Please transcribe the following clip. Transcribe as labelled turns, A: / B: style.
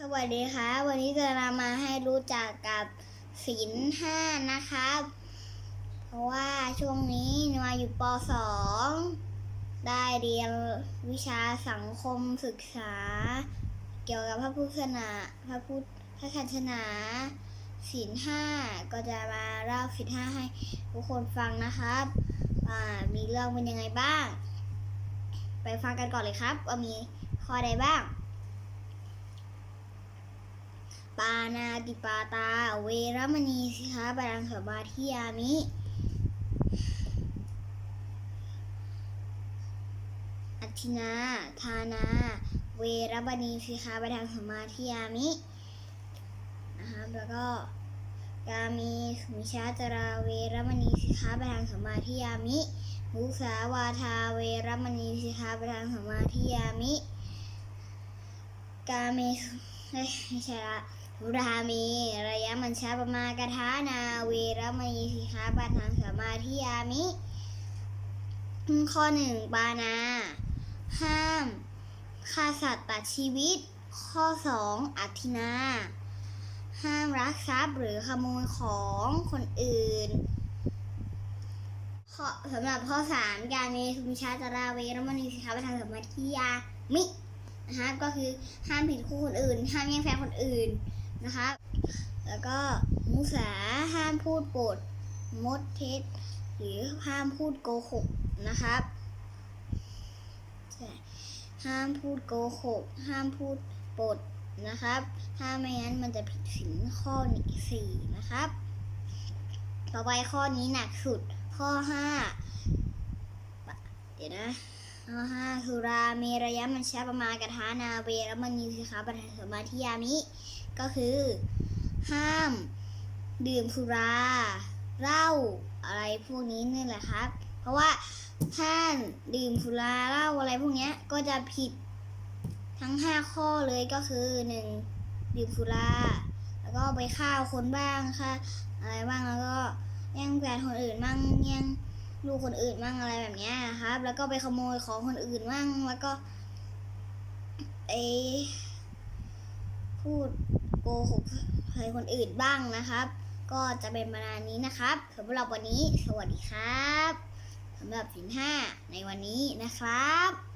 A: สวัสดีครับ วันนี้จะนำมาให้รู้จักกับศีลห้านะครับ เพราะว่าช่วงนี้มาอยู่ป .2 ได้เรียนวิชาสังคมศึกษา เกี่ยวกับพระพุทธศาสนาพระพุทธศาสนาศีลห้าก็จะมาเล่าศีลห้าให้ทุกคนฟังนะครับอ่ามีเรื่องเป็นยังไงบ้าง ไปฟังกันก่อนเลยครับ ว่ามีข้อใดบ้าง ปานาติปาตา เวรมณีสิกขาปะทังสมาธิยามิอัตินา ทานา เวรมณีสิกขาปะทังสมาธิยามินะครับแล้วก็กามีสุมิชาจราเวรมณีสิกขาปะทังสมาธิยามิมุสาวาทาเวรมณีสิกขาปะทังสมาธิยามิกาเมสุเอ้ยไม่ใช่ละ สุรามีระยะมัญชาปมากทานาเวรมณีสิกขาปะทังสมาธิยามิ ข้อหนึ่งปานา ห้ามฆ่าสัตว์ตัดชีวิต ข้อสองอัตินา ห้ามรักทรัพย์หรือขโมยของคนอื่นข้อสำหรับข้อสามการเมทุมิชาจาราเวรมณีสิกขาปะทังสมาธิยามินะครับก็คือห้ามผิดคู่คนอื่น ห้ามแย่งแฟนคนอื่น นะครับแล้วก็มุสาห้ามพูดปดมดเท็จหรือห้ามพูดโกหกนะครับห้ามพูดโกหก ห้ามพูดปดนะครับ ถ้าไม่งั้นมันจะผิดศีลข้อสี่นะครับ ต่อไปข้อนี้หนักสุด ข้อห้าเดี๋ยวนะ ข้อห้าสุราเมระยะมัญชาประมากทานาเวรมณีสิกขาปะทังสมาธิยามิ ก็คือ ห้าม ดื่มสุราเหล้าอะไรพวกนี้นี่แหละครับ เพราะว่าถ้าดื่มสุราเหล้าอะไรพวกเนี้ยก็จะผิดทั้งห้าข้อเลยก็คือหนึ่งดื่มสุราแล้วก็ไปฆ่าคนบ้างค่ะ อะไรบ้างแล้วก็แย่งแฟนคนอื่นบ้างแย่งลูกคนอื่นมั่งอะไรแบบเนี้ยนะครับ แล้วก็ไปขโมยของคนอื่นมั่งแล้วก็ไอพูด โกหกใครคนอื่นบ้างนะครับ ก็จะเป็นประมาณนี้นะครับสำหรับวันนี้สวัสดีครับสำหรับสินห้าในวันนี้นะครับ